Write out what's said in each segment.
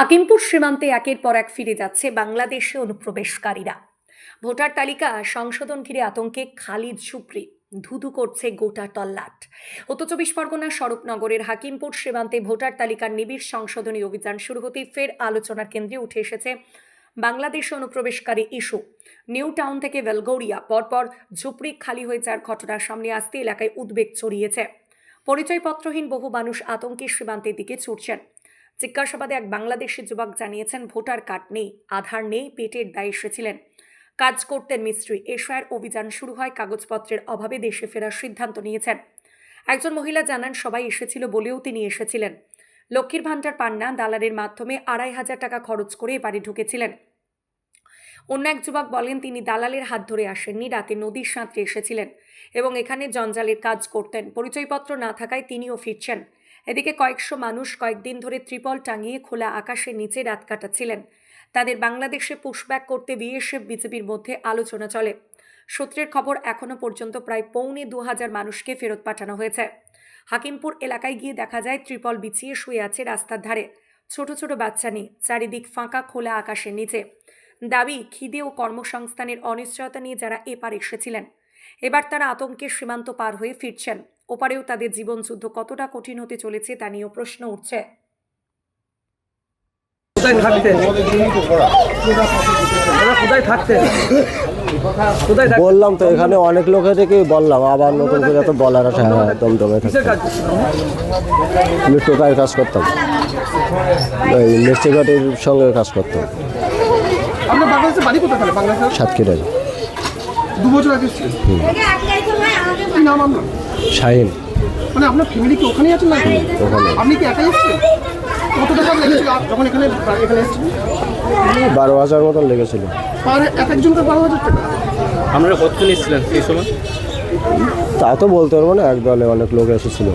হাকিমপুর সীমান্তে একের পর এক ফিরে যাচ্ছে বাংলাদেশে অনুপ্রবেশকারীরা। ভোটার তালিকা, সংশোধন ঘিরে আতঙ্কে খালিদ সুপ্রি, ধুধু করছে গোটা তল্লাট। উত্তর চব্বিশ পরগনার স্বরূপনগরের হাকিমপুর সীমান্তে ভোটার তালিকার নিবিড় সংশোধনী অভিযান শুরু হতেই ফের আলোচনার কেন্দ্রে উঠে এসেছে বাংলাদেশ অনুপ্রবেশকারী ইস্যু। নিউ টাউন থেকে বেলগৌরিয়া পরপর ঝুপড়ি খালি হয়ে যাওয়ার ঘটনার সামনে আসতে এলাকায় উদ্বেগ ছড়িয়েছে। পরিচয়পত্রহীন বহু মানুষ আতঙ্কে সীমান্তের দিকে ছুটছেন। জিজ্ঞাসাবাদে এক বাংলাদেশি যুবক জানিয়েছেন, ভোটার কার্ড নেই, আধার নেই, পেটের দায় এসেছিলেন। কাজ করতেন মিস্ত্রি। এশায়ের অভিযান শুরু হয় কাগজপত্রের অভাবে দেশে ফেরার সিদ্ধান্ত নিয়েছেন। একজন মহিলা জানান, সবাই এসেছিল বলেও তিনি এসেছিলেন। লক্ষ্মীর ভাণ্ডার পান্না দালালের মাধ্যমে আড়াই হাজার টাকা খরচ করে বাড়ি ঢুকেছিলেন। অন্য এক যুবক বলেন, তিনি দালালের হাত ধরে আসেননি, রাতে নদীর সাঁতরে এসেছিলেন এবং এখানে জঞ্জালের কাজ করতেন। পরিচয়পত্র না থাকায় তিনিও ফিরছেন। এদিকে কয়েকশো মানুষ কয়েকদিন ধরে ত্রিপল টাঙিয়ে খোলা আকাশের নিচে রাত কাটাচ্ছিলেন। তাদের বাংলাদেশে পুশব্যাক করতে বিএসএফ, বিজেপির মধ্যে আলোচনা চলে। সূত্রের খবর এখনও পর্যন্ত প্রায় পৌনে দু হাজার মানুষকে ফেরত পাঠানো হয়েছে। হাকিমপুর এলাকায় গিয়ে দেখা যায়, ত্রিপল বিছিয়ে শুয়ে আছে রাস্তার ধারে। ছোট ছোট বাচ্চা নিয়ে, চারিদিক ফাঁকা খোলা আকাশের নিচে। দাবি, খিদে ও কর্মসংস্থানের অনিশ্চয়তা নিয়ে যারা এপার এসেছিলেন। এবার তারা আতঙ্কের সীমান্ত পার হয়ে ফিরছেন। ওপারেও তাদের জীবনযুদ্ধ কতটা কঠিন হতে চলেছে তা নিয়েও প্রশ্ন উঠছে। বললাম তো এখানে অনেক লোকের থেকে বললাম আবার নতুন করে তো বলার আছে হ্যাঁ দমদমে আমি টোকায় কাজ? করতাম। ওই মিষ্টি ঘাটির সঙ্গে কাজ করতাম। সাতক্ষীরায়। দু বছর আগে শাহিন। মানে আপনার ফ্যামিলি কি ওখানেই আছেন নাকি? ওখানে। আপনি কি একাই এসেছেন? কত টাকা লেগেছিল যখন এখানে এখানে এসেছিলেন বারো হাজার মতন লেগেছিল। পার এক একজনকে বারো হাজার টাকা? আপনারা এসেছিলেন সেই সময়? তা তো বলতে পারব না এক দলে অনেক লোক এসেছিল।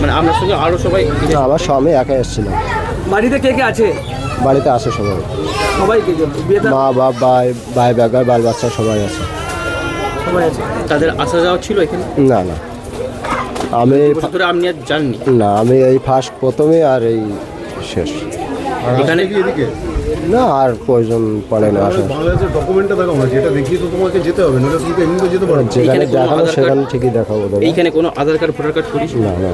মানে আপনার সঙ্গে আরও সবাই না, আমার স্বামী একা এসেছিলাম বাড়িতে কে কে আছে? বাড়িতে আসে সবাই। সবাই কে মা বাপ ভাই ভাই বেগার বাল বাচ্চা সবাই আছে। সবাই আছে। তাদের আসা যাওয়া ছিল এখানে? না না। আমি আপনি আর জাননি না আমি এই ফার্স্ট প্রথমে আর এই শেষ। এখানে না আর প্রয়োজন পড়ে না আসলে। বাংলাদেশের ডকুমেন্টটা দেখাও না যেটা দেখিয়ে তো তোমাকে যেতে হবে নাহলে তুমি তো এমনিতে যেতে পারো। না। যেখানে দেখানো সেখানে ঠিকই দেখাবো এইখানে কোনো আধার কার্ড ভোটার কার্ড করিস না না।